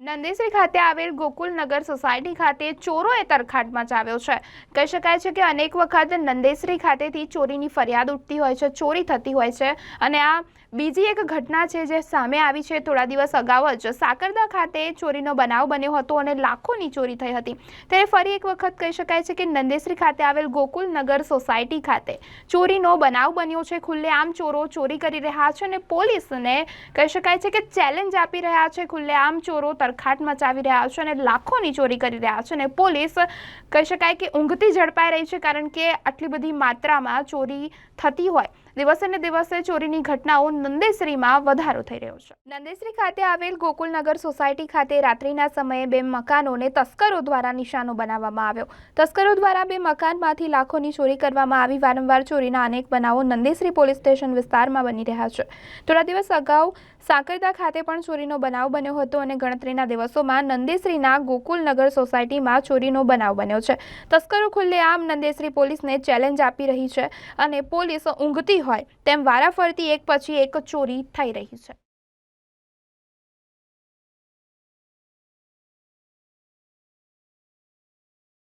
નંદેશ્રી ખાતે આવેલ ગોકુલનગર સોસાયટી ખાતે ચોરોએ તરખાટ મચાવ્યો છે. કહી શકાય છે કે અનેક વખત નંદેશ્રી ખાતેથી ચોરીની ફરિયાદ ઉઠતી હોય છે, ચોરી થતી હોય છે અને આ બીજી એક ઘટના છે જે સામે આવી છે. થોડા દિવસ અગાઉ જ સાકરદા ખાતે ચોરીનો બનાવ બન્યો હતો અને લાખોની ચોરી થઈ હતી. ત્યારે ફરી એક વખત કહી શકાય છે કે નંદેશ્રી ખાતે આવેલ ગોકુલનગર સોસાયટી ખાતે ચોરીનો બનાવ બન્યો છે. ખુલ્લેઆમ ચોરો ચોરી કરી રહ્યા છે અને પોલીસને કહી શકાય છે કે ચેલેન્જ આપી રહ્યા છે. ખુલ્લેઆમ ચોરો તરખાટ મચાવી રહ્યા છે અને લાખોની ચોરી કરી રહ્યા છે અને પોલીસ કહી શકાય કે ઊંઘતી ઝડપાઈ રહી છે કારણ કે આટલી બધી માત્રામાં ચોરી થતી હોય. દિવસે ને દિવસે ચોરીની ઘટનાઓ નંદેશ્રીમાં વધારો થઈ રહ્યો છે. નંદેશ્રી ખાતે આવેલ ગોકુલનગર સોસાયટી ખાતે રાત્રિના સમયે બે મકાનોને તસ્કરો દ્વારા નિશાનો બનાવવામાં આવ્યો. તસ્કરો દ્વારા બે મકાનમાંથી લાખોની ચોરી કરવામાં આવી. વારંવાર ચોરીના અનેક બનાવો નંદેશ્રી પોલીસ સ્ટેશન વિસ્તારમાં બની રહ્યા છે. થોડા દિવસ અગાઉ સાકરદા ખાતે પણ ચોરીનો બનાવ બન્યો હતો અને ગણતરીના દિવસોમાં નંદેશ્રીના ગોકુલનગર સોસાયટીમાં ચોરીનો બનાવ બન્યો છે. તસ્કરો ખુલ્લેઆમ નંદેશ્રી પોલીસને ચેલેન્જ આપી રહી છે અને પોલીસ ઊંઘતી હોય તેમ વારાફરતી એક પછી એક ચોરી થઈ રહી છે.